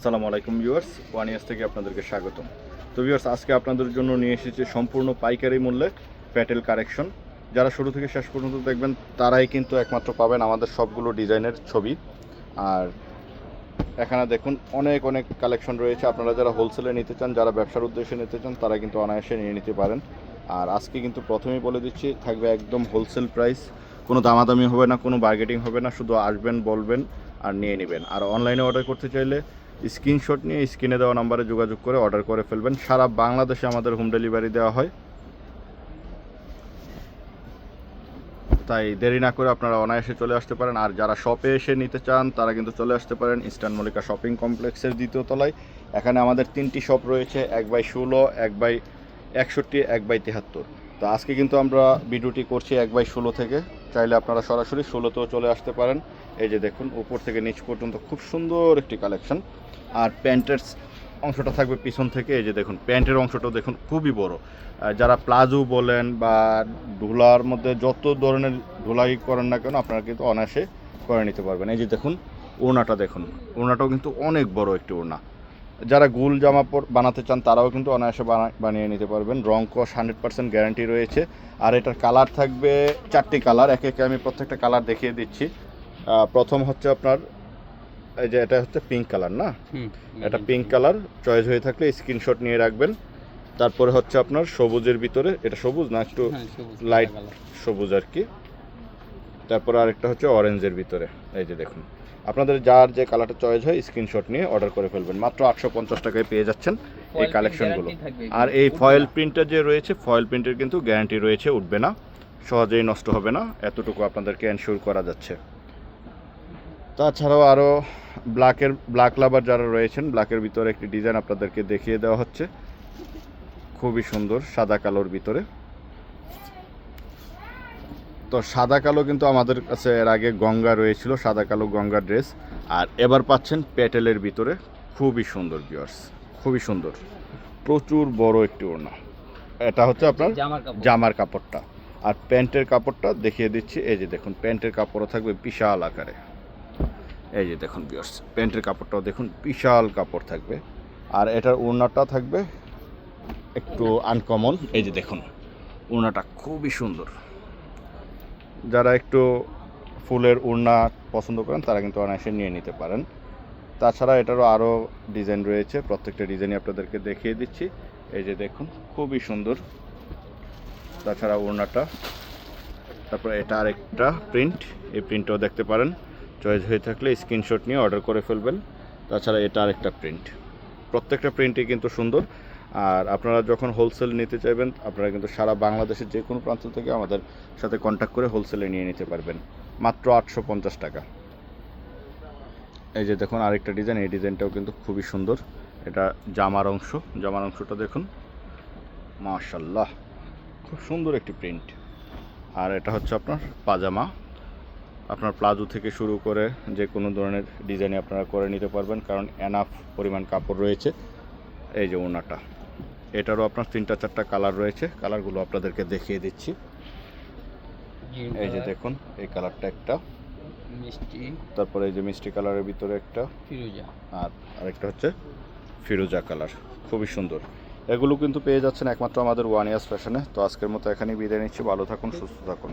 আসসালামু আলাইকুম viewers, one years থেকে আপনাদেরকে স্বাগতম। তো ভিউয়ার্স, আজকে আপনাদের জন্য নিয়ে এসেছে সম্পূর্ণ পাইকারি মূল্যে প্যাটেল কারেকশন। যারা শুরু থেকে শেষ পর্যন্ত দেখবেন, তারাই কিন্তু একমাত্র পাবেন আমাদের সবগুলো ডিজাইনের ছবি। আর এখানে দেখুন, অনেক অনেক কালেকশন রয়েছে। আপনারা যারা হোলসেলে নিতে চান, যারা ব্যবসার উদ্দেশ্যে নিতে চান, তারা কিন্তু অনায়াসে নিয়ে নিতে পারেন। আর আজকে কিন্তু প্রথমেই বলে দিচ্ছি, থাকবে একদম হোলসেল প্রাইস। কোনো দামাদামি হবে না, কোনো বার্গেটিং হবে না, শুধু আসবেন, বলবেন আর নিয়ে নেবেন। আর অনলাইনে অর্ডার করতে চাইলে স্ক্রিনশট নিয়ে স্ক্রিনে দেওয়া নাম্বারে যোগাযোগ করে অর্ডার করে ফেলবেন। সারা বাংলাদেশে আমাদের হোম ডেলিভারি দেওয়া হয়। তাই দেরি না করে আপনারা অনায়াসে চলে আসতে পারেন। আর যারা শপে এসে নিতে চান, তারা কিন্তু চলে আসতে পারেন ইস্টার্ন মল্লিকা শপিং কমপ্লেক্সের দ্বিতীয় তলায়। এখানে আমাদের তিনটি শপ রয়েছে, এক বাই ষোলো, এক বাই একষট্টি, এক বাই তেহাত্তর। তো আজকে কিন্তু আমরা ভিডিওটি করছি এক বাই ষোলো থেকে। চাইলে আপনারা সরাসরি ষোলোতেও চলে আসতে পারেন। এই যে দেখুন, উপর থেকে নিচ পর্যন্ত খুব সুন্দর একটি কালেকশন। আর প্যান্টের অংশটা থাকবে পিছন থেকে, এই যে দেখুন, প্যান্টের অংশটাও দেখুন খুবই বড়। যারা প্লাজো বলেন বা ঢোলার মধ্যে যত ধরনের ঢোলাই করেন না কেন, আপনারা কিন্তু অনায়াসে করে নিতে পারবেন। এই যে দেখুন, ওড়নাটা দেখুন, ওড়নাটাও কিন্তু অনেক বড় একটি ওড়না। যারা গুল জামা বানাতে চান, তারাও কিন্তু অনায়াসে বানা- বানিয়ে নিতে পারবেন। রং কস হান্ড্রেড পার্সেন্ট গ্যারান্টি রয়েছে। আর এটার কালার থাকবে চারটি কালার, একে একে আমি প্রত্যেকটা কালার দেখিয়ে দিচ্ছি। প্রথম হচ্ছে আপনার এই যে এটা হচ্ছে পিঙ্ক কালার না? এটা পিঙ্ক কালার চয়েস হয়ে থাকলে স্ক্রিনশট নিয়ে রাখবেন। তারপরে হচ্ছে আপনার সবুজের ভিতরে এটা সবুজ না একটু লাইট সবুজ আর কি। তারপর আরেকটা হচ্ছে অরেঞ্জের ভিতরে এই যে দেখুন। আপনাদের যার যে কালারটা চয়েস হয় স্ক্রিনশট নিয়ে অর্ডার করে ফেলবেন। মাত্র আটশো পঞ্চাশ টাকায় পেয়ে যাচ্ছেন এই কালেকশনগুলো আর এই ফয়েল প্রিন্টার যে রয়েছে ফয়েল প্রিন্টের কিন্তু গ্যারান্টি রয়েছে উঠবে না। সহজেই নষ্ট হবে না এতটুকু আপনাদেরকে এনশিওর করা যাচ্ছে। তাছাড়াও আরও ব্ল্যাকের ব্ল্যাক লাভার যারা রয়েছেন ব্ল্যাকের ভিতরে একটি ডিজাইন আপনাদেরকে দেখিয়ে দেওয়া হচ্ছে। খুবই সুন্দর সাদা কালোর ভিতরে। তো সাদা কালো কিন্তু আমাদের কাছে এর আগে গঙ্গা রয়েছিল সাদা কালো গঙ্গা ড্রেস। আর এবার পাচ্ছেন প্যাটেলের ভিতরে। খুবই সুন্দর বিয়ার্স খুবই সুন্দর। প্রচুর বড় একটি ওড়না। এটা হচ্ছে আপনার জামার জামার কাপড়টা। আর প্যান্টের কাপড়টা দেখিয়ে দিচ্ছি। এই যে দেখুন প্যান্টের কাপড়ও থাকবে বিশাল আকারে। এই যে দেখুন বিয়ার্স প্যান্টের কাপড়টাও দেখুন, বিশাল কাপড় থাকবে। আর এটার ওড়নাটা থাকবে একটু আনকমন এই যে দেখুন, ওড়নাটা খুবই সুন্দর। যারা একটু ফুলের ওড়না পছন্দ করেন, তারা কিন্তু অনায়াসে নিয়ে নিতে পারেন। তাছাড়া এটারও আরও ডিজাইন রয়েছে, প্রত্যেকটা ডিজাইনই আপনাদেরকে দেখিয়ে দিচ্ছি। এই যে দেখুন, খুবই সুন্দর। তাছাড়া ওড়নাটা, তারপর এটা আরেকটা প্রিন্ট এই প্রিন্টটাও দেখতে পারেন। চয়েস হয়ে থাকলে স্ক্রিনশট নিয়ে অর্ডার করে ফেলবেন। তাছাড়া এটা আরেকটা প্রিন্ট প্রত্যেকটা প্রিন্টই কিন্তু সুন্দর। আর আপনারা যখন হোলসেল নিতে চাইবেন, আপনারা কিন্তু সারা বাংলাদেশের যে কোনো প্রান্ত থেকে আমাদের সাথে কন্ট্যাক্ট করে হোলসেলে নিয়ে নিতে পারবেন। মাত্র আটশো পঞ্চাশ টাকা। এই যে দেখুন আরেকটা ডিজাইন এই ডিজাইনটাও কিন্তু খুবই সুন্দর। এটা জামার অংশ। জামার অংশটা দেখুন। মাশাল্লাহ খুব সুন্দর একটি প্রিন্ট আর এটা হচ্ছে আপনার পাজামা। আপনার প্লাজো থেকে শুরু করে যে কোনো ধরনের ডিজাইনে আপনারা করে নিতে পারবেন কারণ এনাফ পরিমাণ কাপড় রয়েছে। এই যে ওনাটা এটারও আপনার তিনটা চারটা কালার রয়েছে। কালারগুলো আপনাদেরকে দেখিয়ে দিচ্ছি। এই যে দেখুন এই কালারটা একটা। মিষ্টি। তারপরে এই যে মিষ্টি কালারের ভিতরে একটা। ফিরোজা। আর আরেকটা হচ্ছে ফিরোজা কালার খুবই সুন্দর। এগুলো কিন্তু পেয়ে যাচ্ছেন একমাত্র আমাদের ওয়ান ইয়ার্স ফ্যাশনে তো আজকের মতো এখানেই বিদায় নিচ্ছি। ভালো থাকুন সুস্থ থাকুন।